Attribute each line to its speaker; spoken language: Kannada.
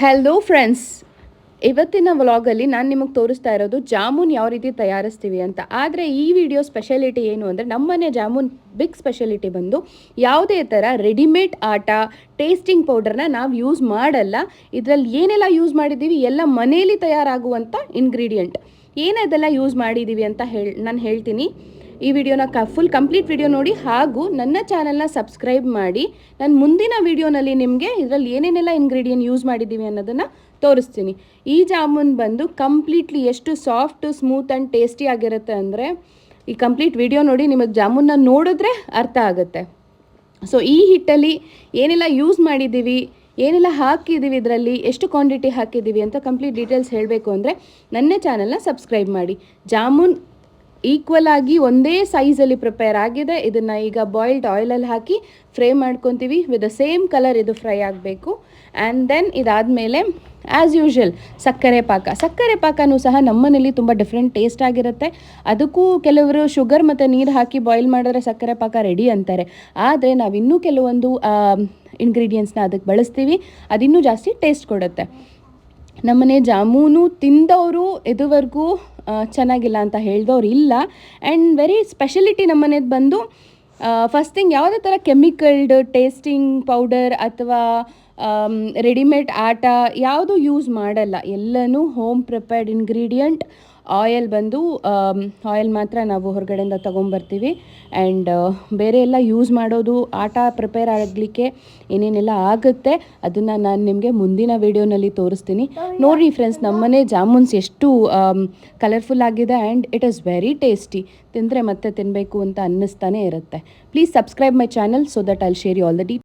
Speaker 1: ಹಲೋ ಫ್ರೆಂಡ್ಸ್ ಇವತ್ತಿನ ವ್ಲಾಗಲ್ಲಿ ನಾನು ನಿಮಗೆ ತೋರಿಸ್ತಾ ಇರೋದು ಜಾಮೂನ್ ಯಾವ ರೀತಿ ತಯಾರಿಸ್ತೀವಿ ಅಂತ. ಆದರೆ ಈ ವಿಡಿಯೋ ಸ್ಪೆಷಾಲಿಟಿ ಏನು ಅಂದರೆ ನಮ್ಮನೆ ಜಾಮೂನ್ ಬಿಗ್ ಸ್ಪೆಷಾಲಿಟಿ ಬಂದು ಯಾವುದೇ ಥರ ರೆಡಿಮೇಡ್ ಆಟ ಟೇಸ್ಟಿಂಗ್ ಪೌಡರ್ನ ನಾವು ಯೂಸ್ ಮಾಡಲ್ಲ. ಇದರಲ್ಲಿ ಏನೆಲ್ಲ ಯೂಸ್ ಮಾಡಿದ್ದೀವಿ? ಎಲ್ಲ ಮನೆಯಲ್ಲಿ ತಯಾರಾಗುವಂಥ ಇಂಗ್ರೀಡಿಯೆಂಟ್ ಏನದೆಲ್ಲ ಯೂಸ್ ಮಾಡಿದ್ದೀವಿ ಅಂತ ಹೇಳಿ ನಾನು ಹೇಳ್ತೀನಿ. ಈ ವಿಡಿಯೋನ ಕ ಫುಲ್ ಕಂಪ್ಲೀಟ್ ವಿಡಿಯೋ ನೋಡಿ ಹಾಗೂ ನನ್ನ ಚಾನಲ್ನ ಸಬ್ಸ್ಕ್ರೈಬ್ ಮಾಡಿ. ನಾನು ಮುಂದಿನ ವಿಡಿಯೋನಲ್ಲಿ ನಿಮಗೆ ಇದರಲ್ಲಿ ಏನೇನೆಲ್ಲ ಇಂಗ್ರೀಡಿಯೆಂಟ್ ಯೂಸ್ ಮಾಡಿದ್ದೀವಿ ಅನ್ನೋದನ್ನು ತೋರಿಸ್ತೀನಿ. ಈ ಜಾಮೂನ್ ಬಂದು ಕಂಪ್ಲೀಟ್ಲಿ ಎಷ್ಟು ಸಾಫ್ಟ್ ಸ್ಮೂತ್ ಆ್ಯಂಡ್ ಟೇಸ್ಟಿ ಆಗಿರುತ್ತೆ ಅಂದರೆ, ಈ ಕಂಪ್ಲೀಟ್ ವಿಡಿಯೋ ನೋಡಿ ನಿಮಗೆ ಜಾಮೂನ್ನ ನೋಡಿದ್ರೆ ಅರ್ಥ ಆಗುತ್ತೆ. ಸೊ ಈ ಹಿಟ್ಟಲ್ಲಿ ಏನೆಲ್ಲ ಯೂಸ್ ಮಾಡಿದ್ದೀವಿ ಏನೆಲ್ಲ ಹಾಕಿದ್ದೀವಿ ಇದರಲ್ಲಿ, ಎಷ್ಟು ಕ್ವಾಂಟಿಟಿ ಹಾಕಿದ್ದೀವಿ ಅಂತ ಕಂಪ್ಲೀಟ್ ಡೀಟೇಲ್ಸ್ ಹೇಳಬೇಕು ಅಂದರೆ, ನನ್ನ ಚಾನಲ್ನ ಸಬ್ಸ್ಕ್ರೈಬ್ ಮಾಡಿ. ಜಾಮೂನ್ ಈಕ್ವಲ್ ಆಗಿ ಒಂದೇ ಸೈಜಲ್ಲಿ ಪ್ರಿಪೇರ್ ಆಗಿದೆ. ಇದನ್ನು ಈಗ ಬಾಯ್ಲ್ಡ್ ಆಯಿಲಲ್ಲಿ ಹಾಕಿ ಫ್ರೈ ಮಾಡ್ಕೊತೀವಿ. ವಿತ್ ದ ಸೇಮ್ ಕಲರ್ ಇದು ಫ್ರೈ ಆಗಬೇಕು. ಆ್ಯಂಡ್ ದೆನ್ ಇದಾದಮೇಲೆ ಆ್ಯಸ್ ಯೂಶಲ್ ಸಕ್ಕರೆ ಪಾಕ. ಸಕ್ಕರೆ ಪಾಕನೂ ಸಹ ನಮ್ಮನೇಲಿ ತುಂಬ ಡಿಫ್ರೆಂಟ್ ಟೇಸ್ಟ್ ಆಗಿರುತ್ತೆ. ಅದಕ್ಕೂ ಕೆಲವರು ಶುಗರ್ ಮತ್ತು ನೀರು ಹಾಕಿ ಬಾಯ್ಲ್ ಮಾಡಿದ್ರೆ ಸಕ್ಕರೆ ಪಾಕ ರೆಡಿ ಅಂತಾರೆ. ಆದರೆ ನಾವು ಇನ್ನೂ ಕೆಲವೊಂದು ಇಂಗ್ರೀಡಿಯೆಂಟ್ಸ್ನ ಅದಕ್ಕೆ ಬಳಸ್ತೀವಿ. ಅದಿನ್ನೂ ಜಾಸ್ತಿ ಟೇಸ್ಟ್ ಕೊಡುತ್ತೆ. ನಮ್ಮನೆ ಜಾಮೂನು ತಿಂದವರು ಇದುವರೆಗೂ ಚೆನ್ನಾಗಿಲ್ಲ ಅಂತ ಹೇಳಿದವ್ರು ಇಲ್ಲ. ಆ್ಯಂಡ್ ವೆರಿ ಸ್ಪೆಷಲಿಟಿ ನಮ್ಮನೇದು ಬಂದು ಫಸ್ಟ್ ಥಿಂಗ್ ಯಾವುದೇ ಥರ ಕೆಮಿಕಲ್ಡ್ ಟೇಸ್ಟಿಂಗ್ ಪೌಡರ್ ಅಥವಾ ರೆಡಿಮೇಡ್ ಆಟ ಯಾವುದು ಯೂಸ್ ಮಾಡಲ್ಲ. ಎಲ್ಲನೂ ಹೋಮ್ ಪ್ರಿಪೇರ್ಡ್ ಇಂಗ್ರೀಡಿಯಂಟ್ ಆಯಲ್ ಬಂದು ಆಯಲ್ ಮಾತ್ರ ನಾವು ಹೊರಗಡೆಯಿಂದ ತೊಗೊಂಬರ್ತೀವಿ. ಆ್ಯಂಡ್ ಬೇರೆ ಎಲ್ಲ ಯೂಸ್ ಮಾಡೋದು, ಆಟ ಪ್ರಿಪೇರ್ ಆಗಲಿಕ್ಕೆ ಏನೇನೆಲ್ಲ ಆಗುತ್ತೆ, ಅದನ್ನು ನಾನು ನಿಮಗೆ ಮುಂದಿನ ವಿಡಿಯೋನಲ್ಲಿ ತೋರಿಸ್ತೀನಿ. ನೋಡಿ ಫ್ರೆಂಡ್ಸ್ ನಮ್ಮನೆ ಜಾಮೂನ್ಸ್ ಎಷ್ಟು ಕಲರ್ಫುಲ್ ಆಗಿದೆ and it is very tasty ತಿಂದರೆ ಮತ್ತೆ ತಿನ್ನಬೇಕು ಅಂತ ಅನ್ನಿಸ್ತಾನೆ ಇರುತ್ತೆ. Please subscribe my channel so that I'll share you all the